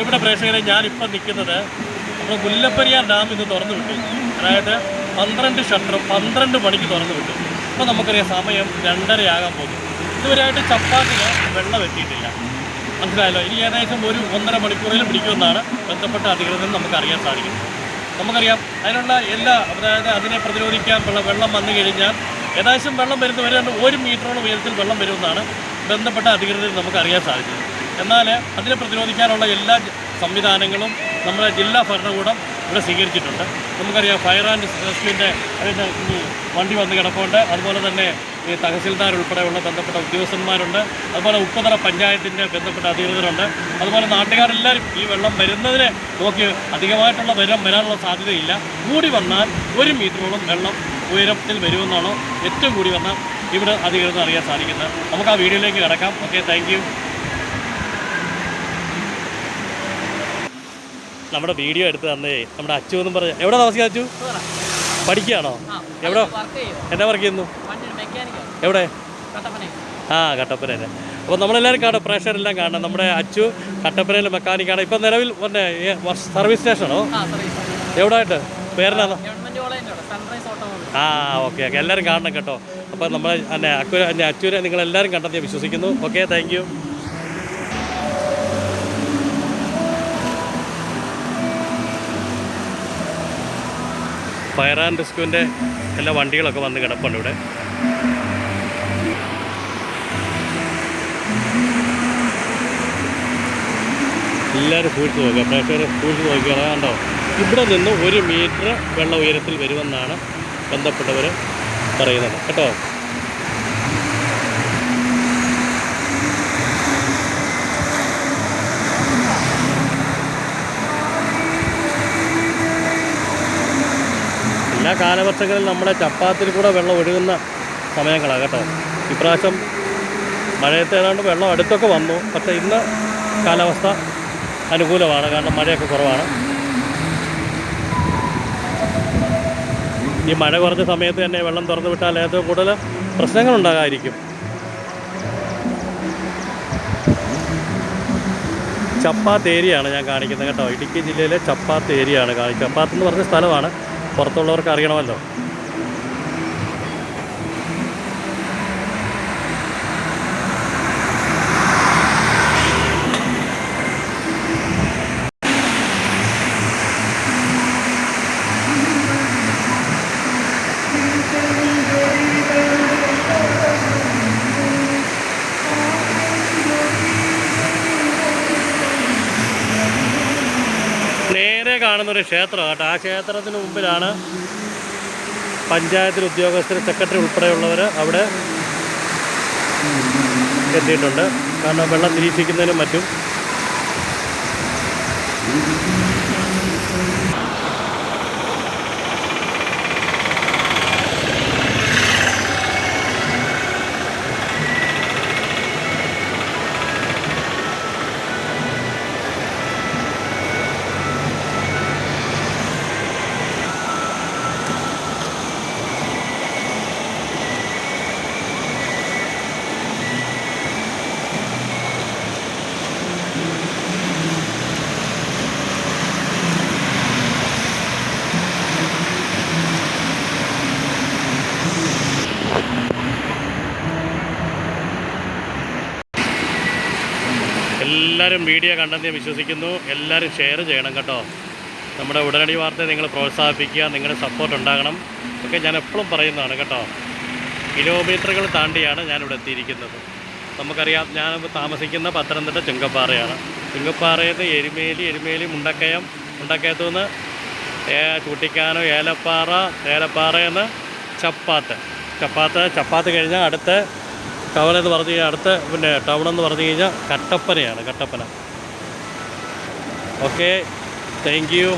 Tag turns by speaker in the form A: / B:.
A: ഇവിടെ പ്രേക്ഷകരെ ഞാനിപ്പോൾ നിൽക്കുന്നത് നമ്മുടെ മുല്ലപ്പെരിയാർ ഡാം ഇന്ന് തുറന്നു വിട്ടു. അതായത് പന്ത്രണ്ട് ഷട്ടർ പന്ത്രണ്ട് മണിക്ക് തുറന്നു വിട്ടു. ഇപ്പോൾ നമുക്കറിയാം സമയം രണ്ടരയാകാൻ പോകും ഇതുവരെയായിട്ട് ചപ്പാത്തിന് വെള്ളം എത്തിയിട്ടില്ല. മനസ്സിലായല്ലോ? ഇനി ഏകദേശം ഒരു ഒന്നര മണിക്കൂറിൽ പിടിക്കുമെന്നാണ് ബന്ധപ്പെട്ട അധികൃതർ നമുക്കറിയാൻ സാധിക്കുന്നത്. നമുക്കറിയാം അതിനുള്ള എല്ലാ അതായത് അതിനെ പ്രതിരോധിക്കാൻ ഉള്ള വെള്ളം വന്നു കഴിഞ്ഞാൽ ഏകദേശം വെള്ളം വരുന്നവരെ ഒരു മീറ്ററോളം ഉയരത്തിൽ വെള്ളം വരുമെന്നാണ് ബന്ധപ്പെട്ട അധികൃതർ നമുക്കറിയാൻ സാധിച്ചത്. എന്നാൽ അതിനെ പ്രതിരോധിക്കാനുള്ള എല്ലാ സംവിധാനങ്ങളും നമ്മുടെ ജില്ലാ ഭരണകൂടം ഇവിടെ സ്വീകരിച്ചിട്ടുണ്ട്. നമുക്കറിയാം ഫയർ ആൻഡ് റെസ്ക്യൂവിന്റെ വണ്ടി വന്ന് കിടപ്പുണ്ട്. അതുപോലെ തന്നെ ഈ തഹസിൽദാർ ഉൾപ്പെടെയുള്ള ബന്ധപ്പെട്ട ഉദ്യോഗസ്ഥന്മാരുണ്ട്. അതുപോലെ ഉപ്പുതറ പഞ്ചായത്തിന്റെ ബന്ധപ്പെട്ട അധികൃതരുണ്ട്. അതുപോലെ നാട്ടുകാരെല്ലാവരും ഈ വെള്ളം വരുന്നതിനെ നോക്കി അധികമായിട്ടുള്ള വെള്ളം വരാനുള്ള സാധ്യതയില്ല. കൂടി വന്നാൽ ഒരു മീറ്ററോളം വെള്ളം ഉയരത്തിൽ വരുമെന്നാണോ ഏറ്റവും കൂടി വന്നാൽ ഇവിടെ അധികൃതർ അറിയാൻ സാധിക്കുന്നത്. നമുക്ക് ആ വീഡിയോയിലേക്ക് കിടക്കാം. ഓക്കെ താങ്ക് നമ്മുടെ വീഡിയോ എടുത്ത് തന്നേ. നമ്മുടെ അച്ചു എന്നും പറഞ്ഞു എവിടെ താമസിക്കുക അച്ചു? പഠിക്കുകയാണോ? എവിടെ? എന്നാ വർക്ക് ചെയ്യുന്നു. എവിടെ? ആ കട്ടപ്പന കട്ടപ്പനയിൽ അപ്പോൾ നമ്മളെല്ലാവരും കാണും പ്രേക്ഷകരെല്ലാം കാണണം നമ്മുടെ അച്ചു കട്ടപ്പനയിലെ മെക്കാനിക്കാണ് ഇപ്പം നിലവിൽ പിന്നെ സർവീസ് സ്റ്റേഷനോ
B: ആ സർവീസ്
A: എവിടെ ആയിട്ട് പേരെന്നാണോ
B: ഗവൺമെന്റ് കോളേജിന്റെ സൺറൈസ് ഓട്ടോമൊബൈൽ
A: ആ ഓക്കെ ഓക്കെ എല്ലാവരും കാണണം കേട്ടോ. അപ്പോൾ നമ്മളെ അന്നെ അക്കുര അച്ചുവിനെ നിങ്ങളെല്ലാവരും കണ്ടെന്ന് ഞാൻ വിശ്വസിക്കുന്നു ഓക്കെ താങ്ക് ഫയർ ആൻഡ് റെസ്ക്യൂവിന്റെ എല്ലാ വണ്ടികളൊക്കെ വന്ന് കിടപ്പുണ്ട് ഇവിടെ. എല്ലാവരും സൂക്ഷിച്ച് നോക്കുക. പ്രേക്ഷകരെ സൂക്ഷിച്ച് നോക്കിയാൽ കണ്ടോ? ഇവിടെ നിന്ന് ഒരു മീറ്റർ വെള്ള ഉയരത്തിൽ വരുമെന്നാണ് ബന്ധപ്പെട്ടവർ പറയുന്നത്. കേട്ടോ? കാലവർഷങ്ങളിൽ നമ്മുടെ ചപ്പാത്തിൽ കൂടെ വെള്ളം ഒഴുകുന്ന സമയങ്ങളാണ് കേട്ടോ. ഇപ്രാവശ്യം മഴയത്തെ ഏതാണ്ട് വെള്ളം അടുത്തൊക്കെ വന്നു. പക്ഷേ ഇന്ന് കാലാവസ്ഥ അനുകൂലമാണ്. കാരണം മഴയൊക്കെ കുറവാണ്. ഈ മഴ കുറഞ്ഞ സമയത്ത് തന്നെ വെള്ളം തുറന്നു വിട്ടാൽ ഏറ്റവും കൂടുതൽ പ്രശ്നങ്ങളുണ്ടാകാതിരിക്കും ചപ്പാത്ത് ഏരിയയാണ് ഞാൻ കാണിക്കുന്നത് കേട്ടോ. ഇടുക്കി ജില്ലയിലെ ചപ്പാത്ത് ഏരിയയാണ് കാണിക്കുന്നത്. ചപ്പാത്ത് എന്ന് പറഞ്ഞ സ്ഥലമാണ്. പുറത്തുള്ളവർക്ക് അറിയണമല്ലോ. കാണുന്ന ഒരു ക്ഷേത്രം കേട്ടോ. ആ ക്ഷേത്രത്തിന് മുമ്പിലാണ് പഞ്ചായത്തിൽ ഉദ്യോഗസ്ഥർ സെക്രട്ടറി ഉൾപ്പെടെയുള്ളവർ അവിടെ എത്തിയിട്ടുണ്ട്. കാരണം വെള്ളം നിരീക്ഷിക്കുന്നതിനും മറ്റും. എല്ലാവരും വീഡിയോ കണ്ടെന്ന് വിശ്വസിക്കുന്നു. എല്ലാവരും ഷെയർ ചെയ്യണം കേട്ടോ. നമ്മുടെ ഉടനടി വാർത്തയെ നിങ്ങൾ പ്രോത്സാഹിപ്പിക്കുക നിങ്ങളുടെ സപ്പോർട്ട് ഉണ്ടാകണം. ഒക്കെ ഞാൻ എപ്പോഴും പറയുന്നതാണ് കേട്ടോ. കിലോമീറ്ററുകൾ താണ്ടിയാണ് ഞാനിവിടെ എത്തിയിരിക്കുന്നത്. നമുക്കറിയാം ഞാൻ താമസിക്കുന്ന പത്തനംതിട്ട ചുങ്കപ്പാറയാണ്. ചുങ്കപ്പാറയിൽ നിന്ന് എരുമേലി എരുമേലി മുണ്ടക്കയം മുണ്ടക്കയത്തു നിന്ന് ചൂട്ടിക്കാനോ ഏലപ്പാറ ഏലപ്പാറയിൽ നിന്ന് ചപ്പാത്ത്. ചപ്പാത്ത് ചപ്പാത്ത് കഴിഞ്ഞാൽ അടുത്ത ടൗൺ എന്ന് പറഞ്ഞു കഴിഞ്ഞാൽ അടുത്ത പിന്നെ ടൗൺ എന്ന് പറഞ്ഞു കഴിഞ്ഞാൽ കട്ടപ്പനയാണ് കട്ടപ്പന. Okay thank you